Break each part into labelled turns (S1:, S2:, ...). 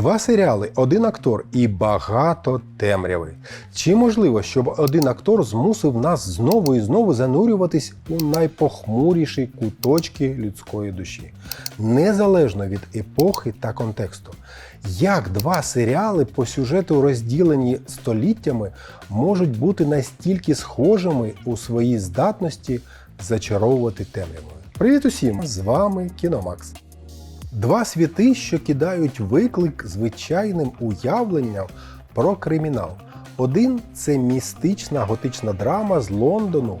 S1: Два серіали, один актор і багато темряви. Чи можливо, щоб один актор змусив нас знову і знову занурюватись у найпохмуріші куточки людської душі, незалежно від епохи та контексту? Як два серіали по сюжету розділені століттями можуть бути настільки схожими у своїй здатності зачаровувати темрявою? Привіт усім! З вами Кіномакс. Два світи, що кидають виклик звичайним уявленням про кримінал. Один це містична готична драма з Лондону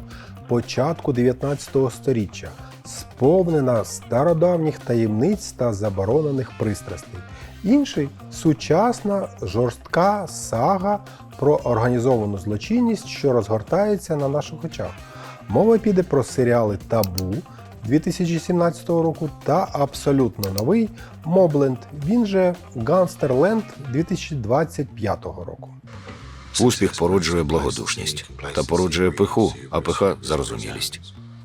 S1: початку 19 століття, сповнена стародавніх таємниць та заборонених пристрастей. Інший сучасна жорстка сага про організовану злочинність, що розгортається на наших очах. Мова піде про серіали Табу 2017 року та абсолютно новий Мобленд, він же Ганстерленд 2025 року.
S2: Успіх породжує благодушність та породжує пиху, а пиха зарозумілість.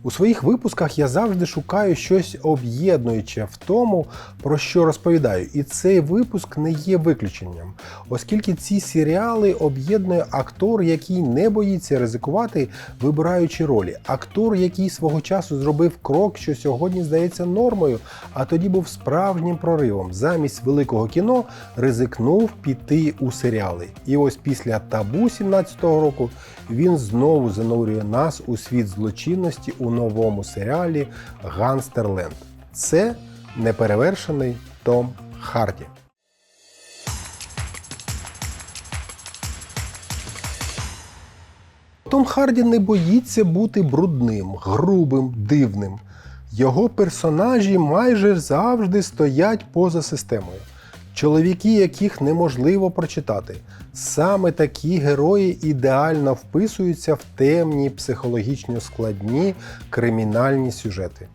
S1: У своїх випусках я завжди шукаю щось об'єднуюче в тому, про що розповідаю, і цей випуск не є виключенням, оскільки ці серіали об'єднує актор, який не боїться ризикувати, вибираючи ролі. Актор, який свого часу зробив крок, що сьогодні здається нормою, а тоді був справжнім проривом. Замість великого кіно ризикнув піти у серіали. І ось після табу 17-го року він знову занурює нас у світ злочинності у новому серіалі Ганстерленд. Це неперевершений Том Харді. Том Харді не боїться бути брудним, грубим, дивним. Його персонажі майже завжди стоять поза системою. Чоловіки, яких неможливо прочитати. Саме такі герої ідеально вписуються в темні, психологічно складні кримінальні сюжети.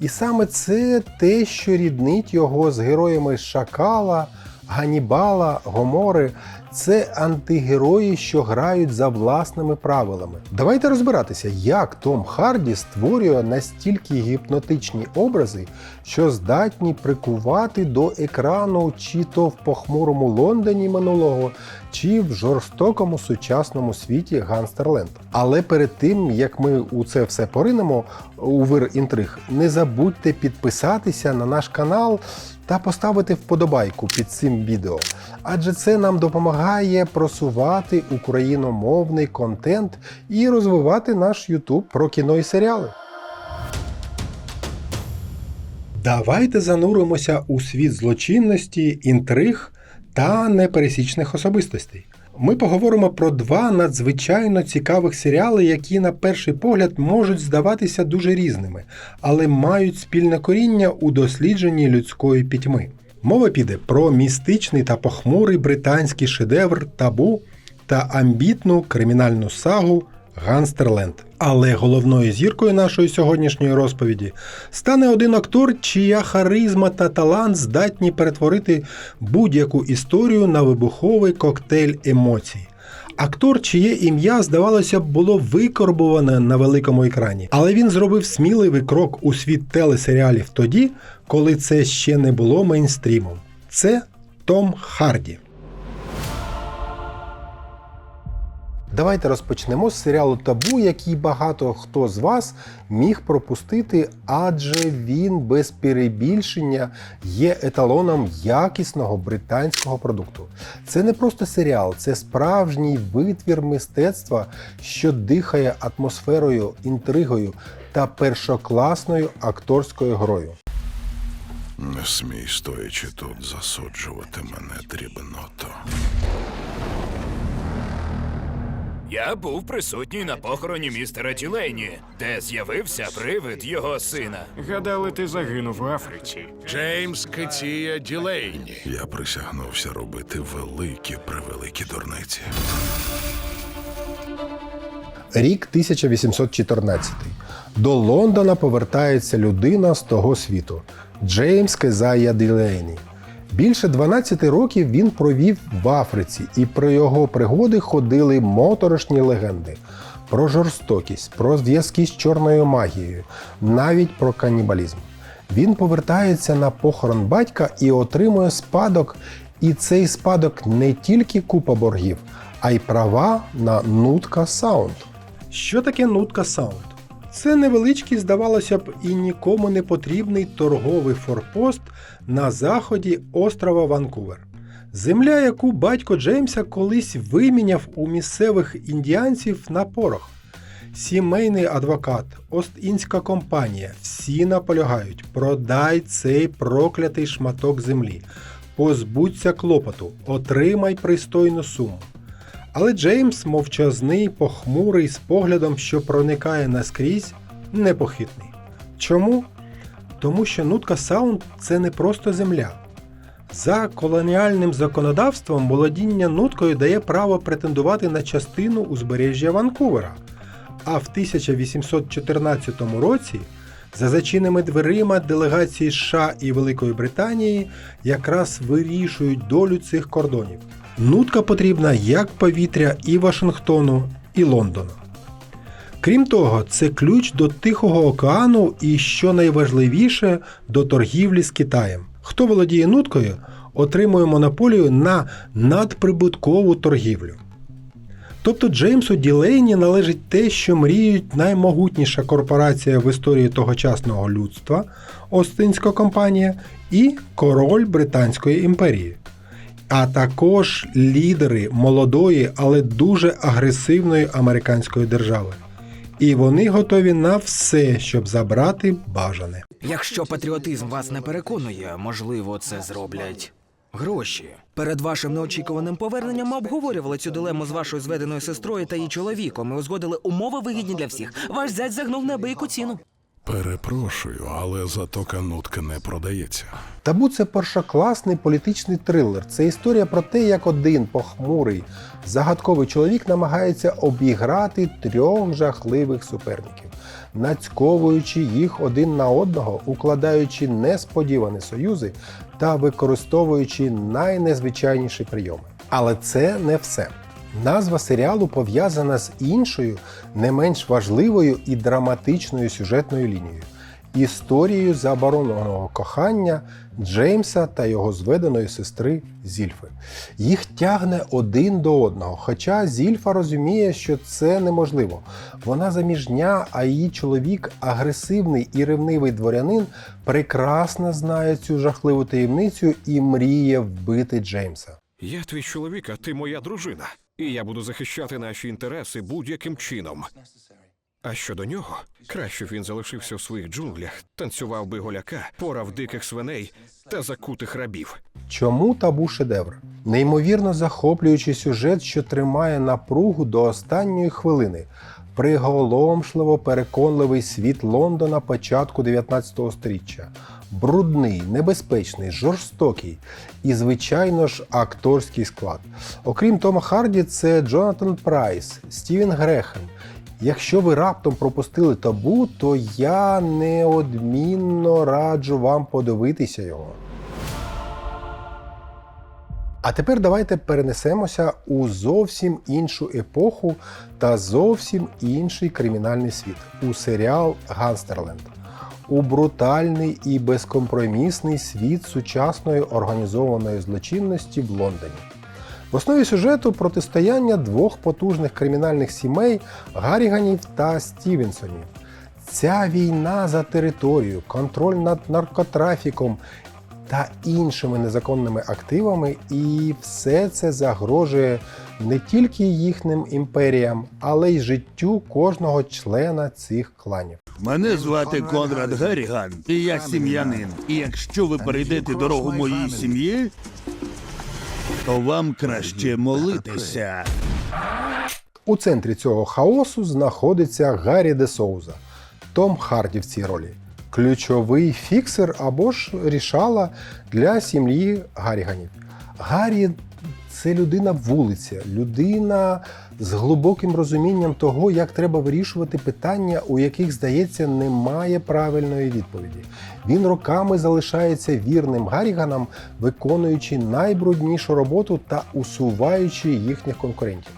S1: І саме це те, що ріднить його з героями Шакала, Ганібала, Гомори. Це антигерої, що грають за власними правилами. Давайте розбиратися, як Том Харді створює настільки гіпнотичні образи, що здатні прикувати до екрану чи то в похмурому Лондоні минулого, чи в жорстокому сучасному світі Ганстерленд. Але перед тим як ми у це все поринемо у вир інтриг, не забудьте підписатися на наш канал та поставити вподобайку під цим відео, адже це нам допомагає просувати україномовний контент і розвивати наш YouTube про кіно і серіали. Давайте зануримося у світ злочинності, інтриг та непересічних особистостей. Ми поговоримо про два надзвичайно цікавих серіали, які на перший погляд можуть здаватися дуже різними, але мають спільне коріння у дослідженні людської пітьми. Мова піде про містичний та похмурий британський шедевр табу та амбітну кримінальну сагу Ганстерленд. Але головною зіркою нашої сьогоднішньої розповіді стане один актор, чия харизма та талант здатні перетворити будь-яку історію на вибуховий коктейль емоцій. Актор, чиє ім'я, здавалося б, було викорбуване на великому екрані, але він зробив сміливий крок у світ телесеріалів тоді, коли це ще не було мейнстрімом. Це Том Харді. Давайте розпочнемо з серіалу Табу, який багато хто з вас міг пропустити, адже він без перебільшення є еталоном якісного британського продукту. Це не просто серіал, це справжній витвір мистецтва, що дихає атмосферою, інтригою та першокласною акторською грою.
S3: Не смій, стоячи тут, засуджувати мене дрібното.
S4: Я був присутній на похороні містера Тілейні, де з'явився привид його сина.
S5: Гадали, ти загинув в Африці.
S6: Джеймс Кетія Ділейні.
S3: Я присягнувся робити великі превеликі дурниці.
S1: Рік 1814. До Лондона повертається людина з того світу Джеймс Кезая Ділейні. Більше 12 років він провів в Африці, і про його пригоди ходили моторошні легенди. Про жорстокість, про зв'язки з чорною магією, навіть про канібалізм. Він повертається на похорон батька і отримує спадок, І цей спадок не тільки купа боргів, а й права на Нутка Саунд. Що таке Нутка Саунд? Це невеличкий, здавалося б, і нікому не потрібний торговий форпост на заході острова Ванкувер. Земля, яку батько Джеймса колись виміняв у місцевих індіанців на порох. Сімейний адвокат, Ост-Індська компанія всі наполягають: продай цей проклятий шматок землі, позбудься клопоту, отримай пристойну суму. Але Джеймс, мовчазний, похмурий, з поглядом, що проникає наскрізь, непохитний. Чому? Тому що Нутка Саунд це не просто земля. За колоніальним законодавством володіння нуткою дає право претендувати на частину узбережжя Ванкувера. А в 1814 році за зачиненими дверима делегації США і Великої Британії якраз вирішують долю цих кордонів. Нутка потрібна як повітря і Вашингтону, і Лондону. Крім того, це ключ до Тихого океану і, що найважливіше, до торгівлі з Китаєм. Хто володіє нуткою, отримує монополію на надприбуткову торгівлю. Тобто Джеймсу Ділейні належить те, що мріють наймогутніша корпорація в історії тогочасного людства Остинська компанія і король Британської імперії, а також лідери молодої, але дуже агресивної американської держави. І вони готові на все, щоб забрати бажане.
S7: Якщо патріотизм вас не переконує, можливо, це зроблять гроші. Перед вашим неочікуваним поверненням ми обговорювали цю дилему з вашою зведеною сестрою та її чоловіком. Ми узгодили умови вигідні для всіх. Ваш зять загнув неабияку ціну.
S3: Перепрошую, але затока нутка не продається.
S1: Табу це першокласний політичний трилер. Це історія про те, як один похмурий, загадковий чоловік намагається обіграти трьох жахливих суперників, нацьковуючи їх один на одного, укладаючи несподівані союзи та використовуючи найнезвичайніші прийоми. Але це не все. Назва серіалу пов'язана з іншою, не менш важливою і драматичною сюжетною лінією історією забороненого кохання Джеймса та його зведеної сестри Зільфи. Їх тягне один до одного, хоча Зільфа розуміє, що це неможливо. Вона заміжня, а її чоловік, агресивний і ревнивий дворянин, прекрасно знає цю жахливу таємницю і мріє вбити Джеймса.
S8: Я твій чоловік, а ти моя дружина. І я буду захищати наші інтереси будь-яким чином. А щодо нього, краще б він залишився в своїх джунглях, танцював би голяка, порав диких свиней та закутих рабів.
S1: Чому табу шедевр? Неймовірно захоплюючий сюжет, що тримає напругу до останньої хвилини. Приголомшливо переконливий світ Лондона початку 19 століття. Брудний, небезпечний, жорстокий і, звичайно ж, акторський склад. Окрім Тома Харді, це Джонатан Прайс, Стівен Грехем. Якщо ви раптом пропустили табу, то я неодмінно раджу вам подивитися його. А тепер давайте перенесемося у зовсім іншу епоху та зовсім інший кримінальний світ у серіал Ганстерленд. У брутальний і безкомпромісний світ сучасної організованої злочинності в Лондоні. В основі сюжету протистояння двох потужних кримінальних сімей Гаріганів та Стівенсонів. Ця війна за територію, контроль над наркотрафіком та іншими незаконними активами, і все це загрожує не тільки їхнім імперіям, але й життю кожного члена цих кланів.
S9: Мене звати Конрад Гарріган, і я сім'янин. І якщо ви перейдете дорогу моїй сім'ї, то вам краще молитися.
S1: У центрі цього хаосу знаходиться Гаррі де Соуза, Том Харді в цій ролі. Ключовий фіксер або ж рішала для сім'ї Гарріганів. Гаррі це людина вулиця, людина з глибоким розумінням того, як треба вирішувати питання, у яких, здається, немає правильної відповіді. Він роками залишається вірним Гарріганам, виконуючи найбруднішу роботу та усуваючи їхніх конкурентів.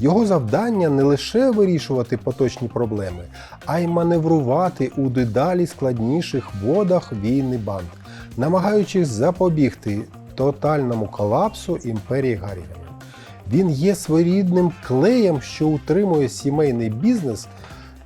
S1: Його завдання не лише вирішувати поточні проблеми, а й маневрувати у дедалі складніших водах війни банд, намагаючись запобігти тотальному колапсу імперії Гарріганів. Він є своєрідним клеєм, що утримує сімейний бізнес,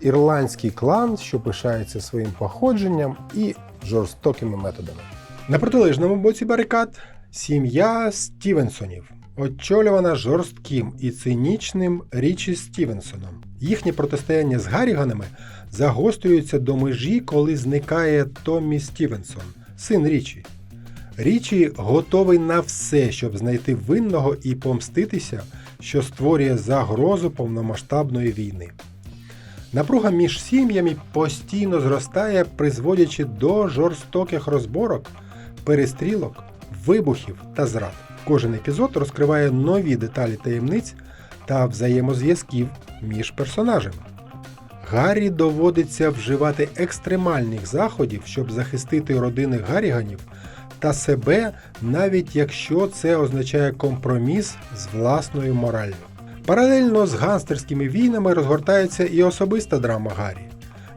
S1: ірландський клан, що пишається своїм походженням і жорстокими методами. На протилежному боці барикад сім'я Стівенсонів, очолювана жорстким і цинічним Річі Стівенсоном. Їхнє протистояння з Гарріганами загострюється до межі, коли зникає Томмі Стівенсон, син Річі. Річі готовий на все, щоб знайти винного і помститися, що створює загрозу повномасштабної війни. Напруга між сім'ями постійно зростає, призводячи до жорстоких розборок, перестрілок, вибухів та зрад. Кожен епізод розкриває нові деталі таємниць та взаємозв'язків між персонажами. Гаррі доводиться вживати екстремальних заходів, щоб захистити родини Гарріганів та себе, навіть якщо це означає компроміс з власною мораллю. Паралельно з ганстерськими війнами розгортається і особиста драма Гаррі.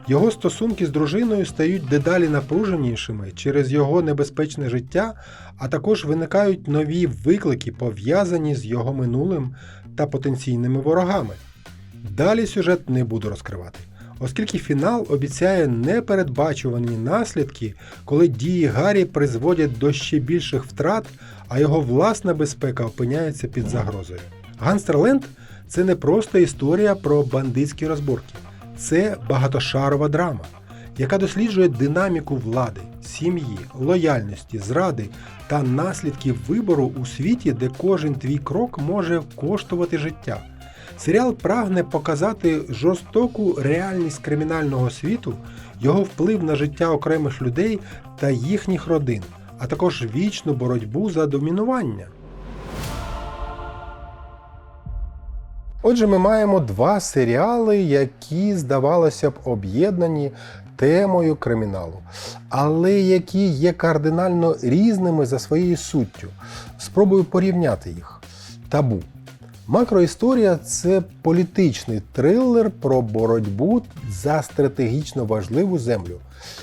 S1: Його стосунки з дружиною стають дедалі напруженішими через його небезпечне життя, а також виникають нові виклики, пов'язані з його минулим та потенційними ворогами. Далі сюжет не буду розкривати, оскільки фінал обіцяє непередбачувані наслідки, коли дії Гаррі призводять до ще більших втрат, а його власна безпека опиняється під загрозою. Ганстерленд це не просто історія про бандитські розборки, це багатошарова драма, яка досліджує динаміку влади, сім'ї, лояльності, зради та наслідків вибору у світі, де кожен твій крок може коштувати життя. Серіал прагне показати жорстоку реальність кримінального світу, його вплив на життя окремих людей та їхніх родин, а також вічну боротьбу за домінування. Отже, ми маємо два серіали, які, здавалося б, об'єднані темою криміналу, але які є кардинально різними за своєю суттю. Спробую порівняти їх. Табу. Макроісторія це політичний трилер про боротьбу за стратегічно важливу землю.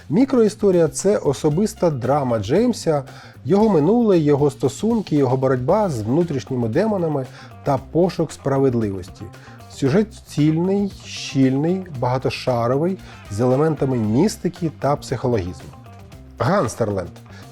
S1: Мікроісторія це особиста драма Джеймса, його минуле, його стосунки, його боротьба з внутрішніми демонами та пошук справедливості. Сюжет цільний, щільний, багатошаровий, з елементами містики та психологізму. Ганстерленд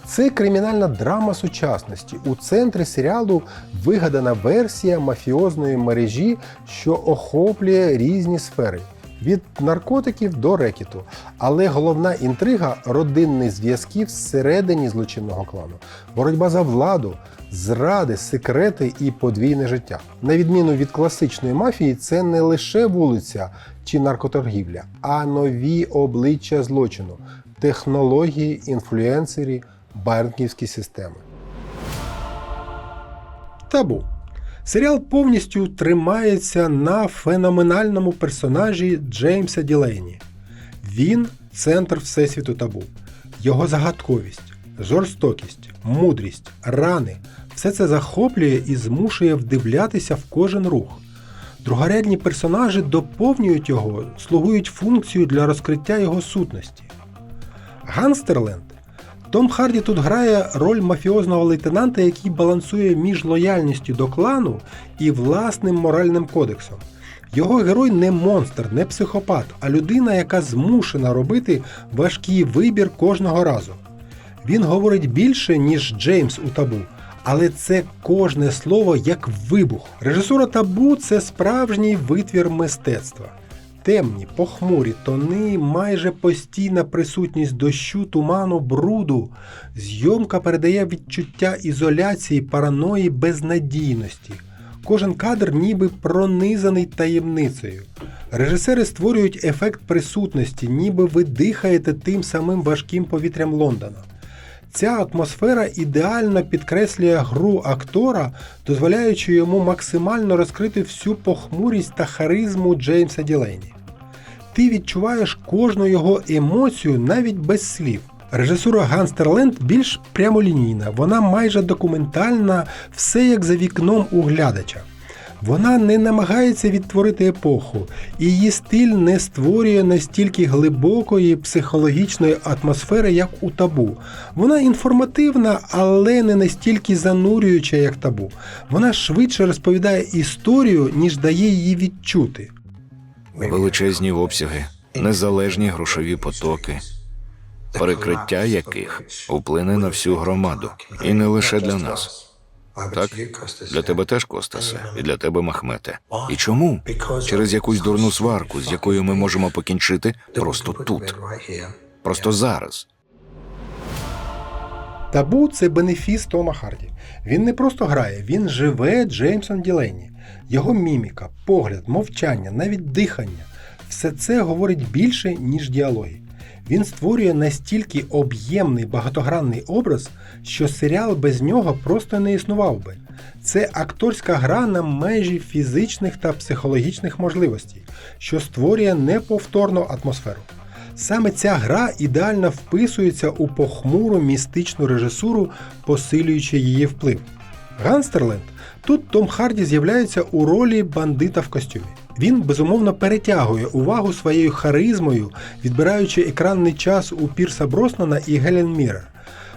S1: це кримінальна драма сучасності. У центрі серіалу вигадана версія мафіозної мережі, що охоплює різні сфери. Від наркотиків до рекету. Але головна інтрига родинних зв'язків всередині злочинного клану, боротьба за владу, зради, секрети і подвійне життя. На відміну від класичної мафії, це не лише вулиця чи наркоторгівля, а нові обличчя злочину, технології, інфлюенсері, банківські системи. Табу. Серіал повністю тримається на феноменальному персонажі Джеймса Ділейні. Він центр Всесвіту табу. Його загадковість, жорстокість, мудрість, рани все це захоплює і змушує вдивлятися в кожен рух. Другорядні персонажі доповнюють його, слугують функцію для розкриття його сутності. Ганстерленд том Харді тут грає роль мафіозного лейтенанта, який балансує між лояльністю до клану і власним моральним кодексом. Його герой не монстр, не психопат, а людина, яка змушена робити важкий вибір кожного разу. Він говорить більше, ніж Джеймс у табу, але це кожне слово як вибух. Режисура табу це справжній витвір мистецтва. Темні, похмурі тони, майже постійна присутність дощу, туману, бруду. Зйомка передає відчуття ізоляції, параної, безнадійності. Кожен кадр ніби пронизаний таємницею. Режисери створюють ефект присутності, ніби ви дихаєте тим самим важким повітрям Лондона. Ця атмосфера ідеально підкреслює гру актора, дозволяючи йому максимально розкрити всю похмурість та харизму Джеймса Ділейні. Ти відчуваєш кожну його емоцію навіть без слів. Режисура Ганстерленд більш прямолінійна, вона майже документальна, все як за вікном у глядача. Вона не намагається відтворити епоху, її стиль не створює настільки глибокої психологічної атмосфери, як у табу. Вона інформативна, але не настільки занурююча, як табу. Вона швидше розповідає історію, ніж дає її відчути.
S2: Величезні обсяги, незалежні грошові потоки, перекриття яких вплине на всю громаду, і не лише для нас. Так, для тебе теж Костасе, і для тебе Махмете. І чому? Через якусь дурну сварку, з якою ми можемо покінчити просто тут, просто зараз.
S1: Табу це бенефіс Тома Харді. Він не просто грає, він живе Джеймсом Ділейні. Його міміка, погляд, мовчання, навіть дихання все це говорить більше, ніж діалоги. Він створює настільки об'ємний багатогранний образ, що серіал без нього просто не існував би. Це акторська гра на межі фізичних та психологічних можливостей, що створює неповторну атмосферу. Саме ця гра ідеально вписується у похмуру містичну режисуру, посилюючи її вплив. Ганстерленд тут Том Харді з'являється у ролі бандита в костюмі. Він безумовно перетягує увагу своєю харизмою, відбираючи екранний час у Пірса Броснана і Гелен Мірер.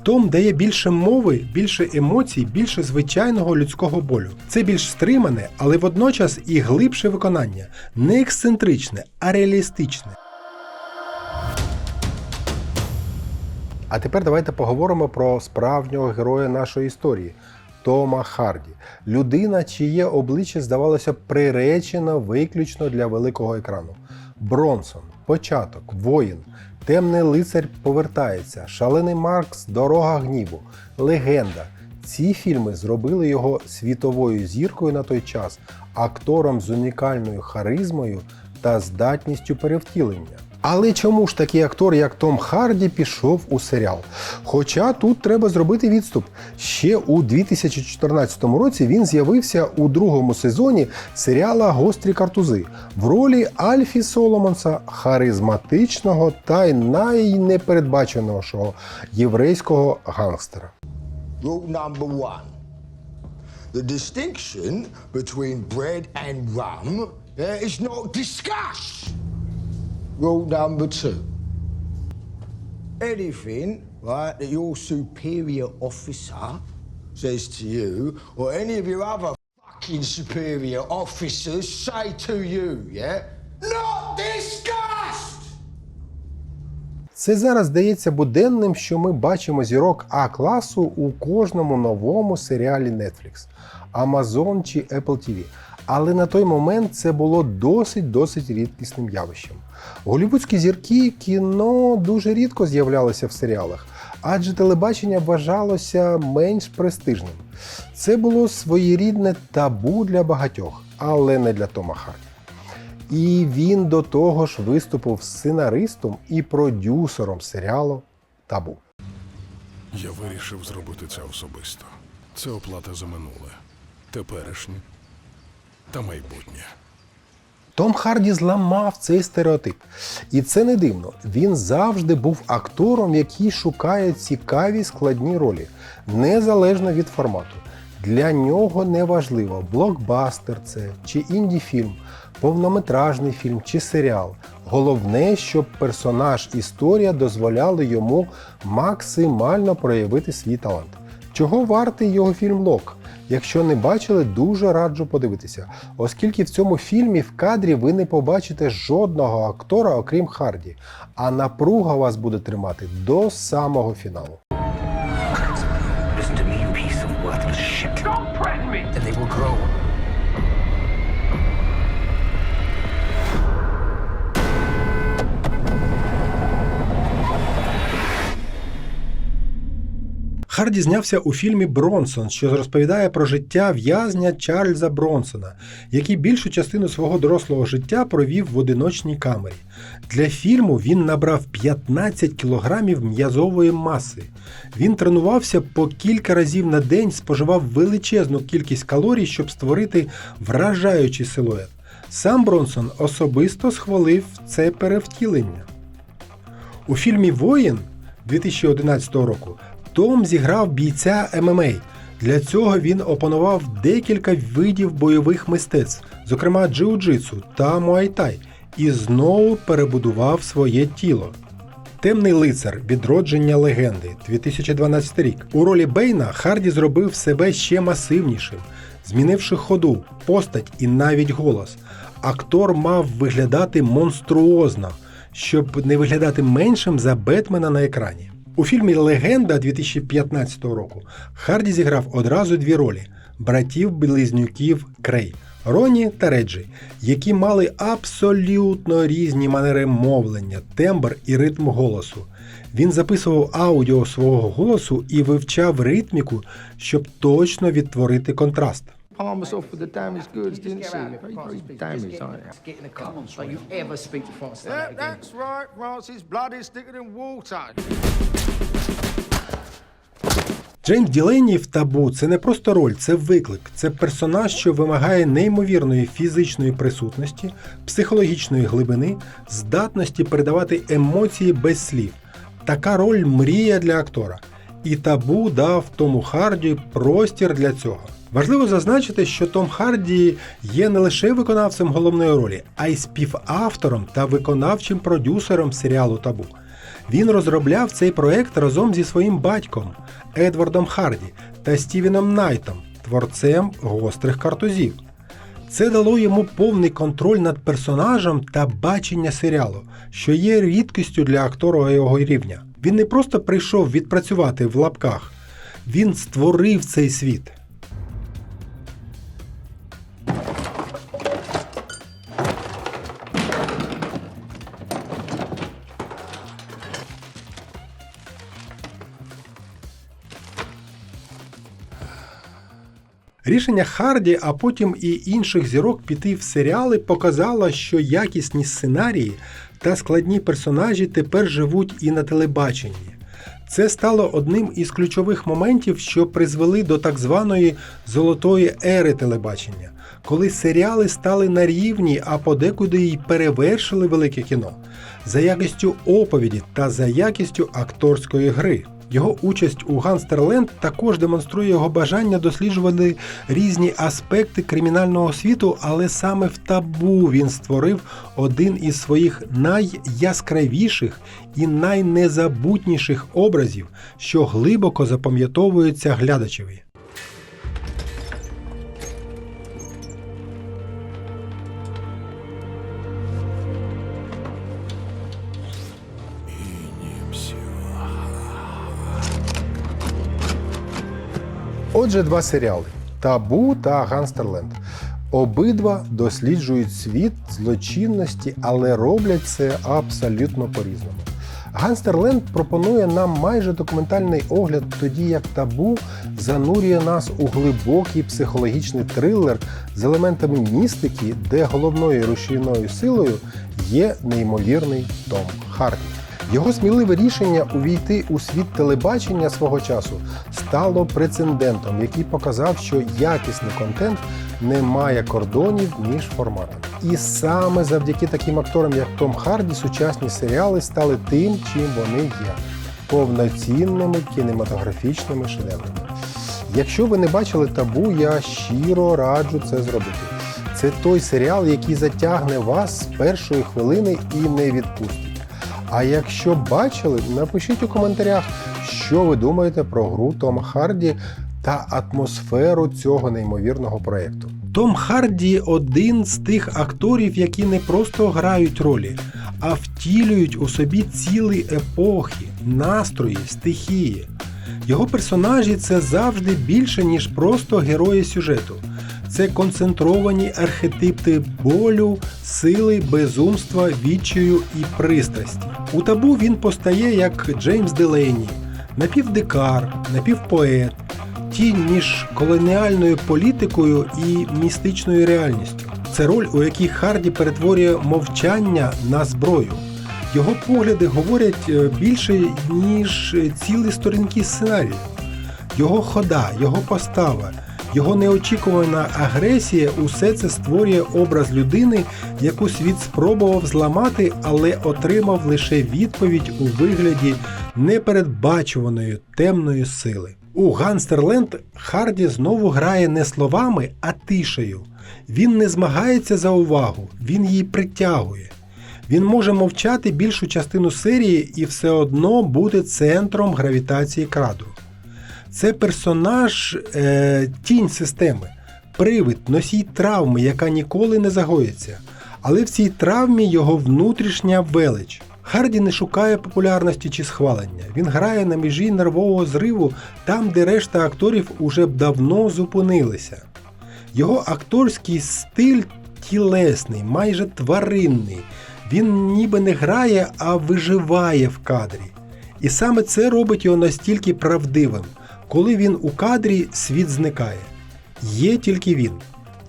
S1: Том дає більше мови, більше емоцій, більше звичайного людського болю. Це більш стримане, але водночас і глибше виконання, не ексцентричне, а реалістичне. А тепер давайте поговоримо про справжнього героя нашої історії Тома Харді. Людина, чиє обличчя здавалося приречено виключно для великого екрану. Бронсон, початок, воїн, темний лицар повертається, шалений Маркс, дорога гніву, легенда. Ці фільми зробили його світовою зіркою на той час, актором з унікальною харизмою та здатністю перевтілення. Але чому ж такий актор, як Том Харді, пішов у серіал? Хоча тут треба зробити відступ. Ще у 2014 році він з'явився у другому сезоні серіала Гострі картузи в ролі Альфі Соломонса, харизматичного та й найнепередбаченішого єврейського гангстера.
S10: The distinction between bread and rum uh, is not discussed. Number two. Anything, right, that your superior officer says to you, or any of your other fucking superior officers say to you, yeah? Not discussed!
S1: Це зараз здається буденним, що ми бачимо зірок А-класу у кожному новому серіалі Netflix, Amazon чи Apple TV. Але на той момент це було досить-досить рідкісним явищем. Голівудські зірки кіно дуже рідко з'являлися в серіалах, адже телебачення вважалося менш престижним. Це було своєрідне табу для багатьох, але не для Тома Харді. І він до того ж виступив сценаристом і продюсером серіалу Табу.
S3: Я вирішив зробити це особисто. Це оплата за минуле, теперішнє та майбутнє.
S1: Том Харді зламав цей стереотип. І це не дивно. Він завжди був актором, який шукає цікаві складні ролі, незалежно від формату. Для нього не важливо, блокбастер це чи інді-фільм, повнометражний фільм чи серіал. Головне, щоб персонаж історія дозволяли йому максимально проявити свій талант. Чого вартий його фільм Лок? Якщо не бачили, дуже раджу подивитися, оскільки в цьому фільмі в кадрі ви не побачите жодного актора, окрім Харді, а напруга вас буде тримати до самого фіналу. Харді знявся у фільмі Бронсон, що розповідає про життя в'язня Чарльза Бронсона, який більшу частину свого дорослого життя провів в одиночній камері. Для фільму він набрав 15 кілограмів м'язової маси. Він тренувався по кілька разів на день, споживав величезну кількість калорій, щоб створити вражаючий силует. Сам Бронсон особисто схвалив це перевтілення. У фільмі Воїн 2011 року Том зіграв бійця ММА. Для цього він опанував декілька видів бойових мистецтв, зокрема джиу-джитсу та муайтай, і знову перебудував своє тіло. Темний лицар відродження легенди 2012 рік. У ролі Бейна Харді зробив себе ще масивнішим, змінивши ходу, постать і навіть голос. Актор мав виглядати монструозно, щоб не виглядати меншим за Бетмена на екрані. У фільмі Легенда 2015 року Харді зіграв одразу дві ролі братів-близнюків Крей Роні та Реджі, які мали абсолютно різні манери мовлення, тембр і ритм голосу. Він записував аудіо свого голосу і вивчав ритміку, щоб точно відтворити контраст.
S10: Us off with the damaged goods, didn't she? Very, very damaged, aren't you?
S11: Get in the car. Don't you ever speak to France like that again.
S10: that's right, Francis. Blood is thicker than water.
S1: Джеймс Діленні в табу це не просто роль, це виклик. Це персонаж, що вимагає неймовірної фізичної присутності, психологічної глибини, здатності передавати емоції без слів. Така роль мрія для актора. І табу дав Тому Харді простір для цього. Важливо зазначити, що Том Харді є не лише виконавцем головної ролі, а й співавтором та виконавчим продюсером серіалу Табу. Він розробляв цей проект разом зі своїм батьком Едвардом Харді та Стівеном Найтом, творцем гострих картузів. Це дало йому повний контроль над персонажем та бачення серіалу, що є рідкістю для актора його рівня. Він не просто прийшов відпрацювати в лапках, він створив цей світ. Рішення Харді, а потім і інших зірок піти в серіали показало, що якісні сценарії та складні персонажі тепер живуть і на телебаченні. Це стало одним із ключових моментів, що призвели до так званої золотої ери телебачення, коли серіали стали на рівні, а подекуди й перевершили велике кіно за якістю оповіді та за якістю акторської гри. Його участь у Ганстерленд також демонструє його бажання досліджувати різні аспекти кримінального світу, але саме в табу він створив один із своїх найяскравіших і найнезабутніших образів, що глибоко запам'ятовуються глядачеві. Отже, два серіали Табу та Ганстерленд. Обидва досліджують світ злочинності, але роблять це абсолютно по-різному. Ганстерленд пропонує нам майже документальний огляд, тоді як табу занурює нас у глибокий психологічний трилер з елементами містики, де головною рушійною силою є неймовірний Том Харді. Його сміливе рішення увійти у світ телебачення свого часу стало прецедентом, який показав, що якісний контент не має кордонів між форматами. І саме завдяки таким акторам, як Том Харді, сучасні серіали стали тим, чим вони є повноцінними кінематографічними шедеврами. Якщо ви не бачили табу, я щиро раджу це зробити. Це той серіал, який затягне вас з першої хвилини і не відпустить. А якщо бачили, напишіть у коментарях, що ви думаєте про гру Тома Харді та атмосферу цього неймовірного проєкту. Том Харді один з тих акторів, які не просто грають ролі, а втілюють у собі цілі епохи, настрої, стихії. Його персонажі це завжди більше, ніж просто герої сюжету. Це концентровані архетипи болю, сили, безумства, відчаю і пристрасті. У табу він постає як Джеймс Делейні, напівдикар, напівпоет, тінь між колоніальною політикою і містичною реальністю. Це роль, у якій Харді перетворює мовчання на зброю. Його погляди говорять е, більше, ніж цілі сторінки сценарію. Його хода, його постава, його неочікувана агресія усе це створює образ людини, яку світ спробував зламати, але отримав лише відповідь у вигляді непередбачуваної темної сили. У Ганстерленд Харді знову грає не словами, а тишею. Він не змагається за увагу, він її притягує. Він може мовчати більшу частину серії і все одно бути центром гравітації крадо. Це персонаж е, тінь системи, привид, носій травми, яка ніколи не загоїться. Але в цій травмі його внутрішня велич. Харді не шукає популярності чи схвалення. Він грає на межі нервового зриву там, де решта акторів уже б давно зупинилися. Його акторський стиль тілесний, майже тваринний. Він ніби не грає, а виживає в кадрі. І саме це робить його настільки правдивим. Коли він у кадрі, світ зникає. Є тільки він.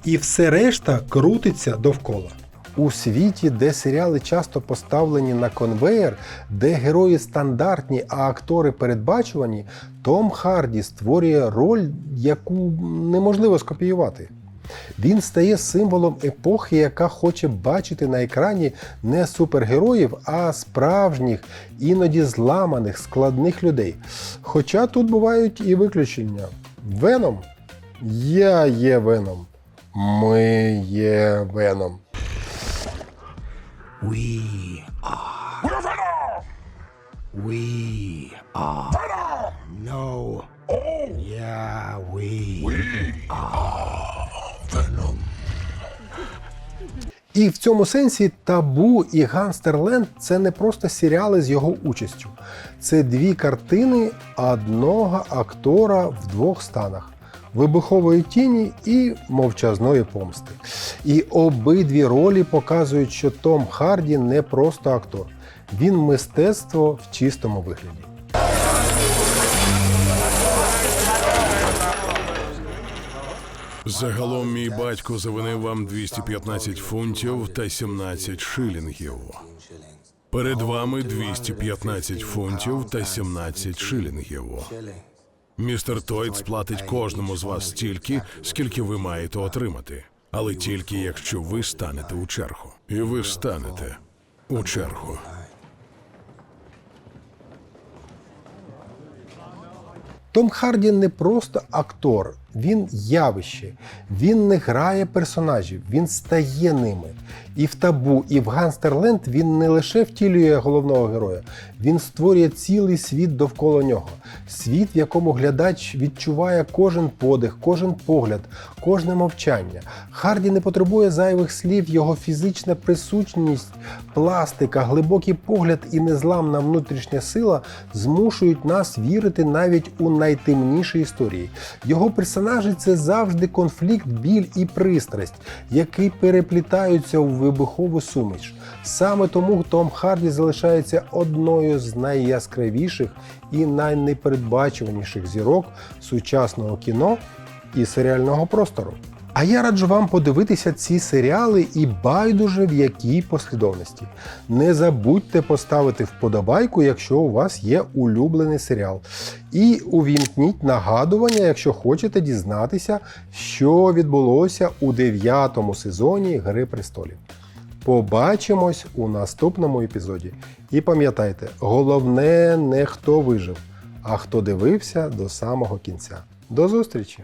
S1: І все решта крутиться довкола. У світі, де серіали часто поставлені на конвеєр, де герої стандартні, а актори передбачувані, Том Харді створює роль, яку неможливо скопіювати. Він стає символом епохи, яка хоче бачити на екрані не супергероїв, а справжніх, іноді зламаних, складних людей. Хоча тут бувають і виключення. Веном? Я є Веном. Ми є Веном.
S7: We are. We are. No. Yeah, we.
S1: І в цьому сенсі Табу і Ганстерленд це не просто серіали з його участю. Це дві картини одного актора в двох станах. Вибухової тіні і мовчазної помсти. І обидві ролі показують, що Том Харді не просто актор, він мистецтво в чистому вигляді.
S3: Загалом мій батько завинив вам 215 фунтів та 17 шилінгів. Перед вами 215 фунтів та 17 шилінгів. Містер Тойт сплатить кожному з вас стільки, скільки ви маєте отримати. Але тільки якщо ви станете у чергу. І ви станете у чергу.
S1: Том Харді не просто актор, він явище. Він не грає персонажів, він стає ними. І в табу, і в Ганстерленд він не лише втілює головного героя, він створює цілий світ довкола нього. Світ, в якому глядач відчуває кожен подих, кожен погляд, кожне мовчання. Харді не потребує зайвих слів, його фізична присутність, пластика, глибокий погляд і незламна внутрішня сила змушують нас вірити навіть у найтемніші історії. Його персонажі це завжди конфлікт, біль і пристрасть, які переплітаються у вибухову суміш. Саме тому Том Харді залишається одною з найяскравіших і найнепередбачуваніших зірок сучасного кіно і серіального простору. А я раджу вам подивитися ці серіали і байдуже в якій послідовності. Не забудьте поставити вподобайку, якщо у вас є улюблений серіал. І увімкніть нагадування, якщо хочете дізнатися, що відбулося у дев'ятому сезоні Гри престолів. Побачимось у наступному епізоді. І пам'ятайте, головне не хто вижив, а хто дивився до самого кінця. До зустрічі!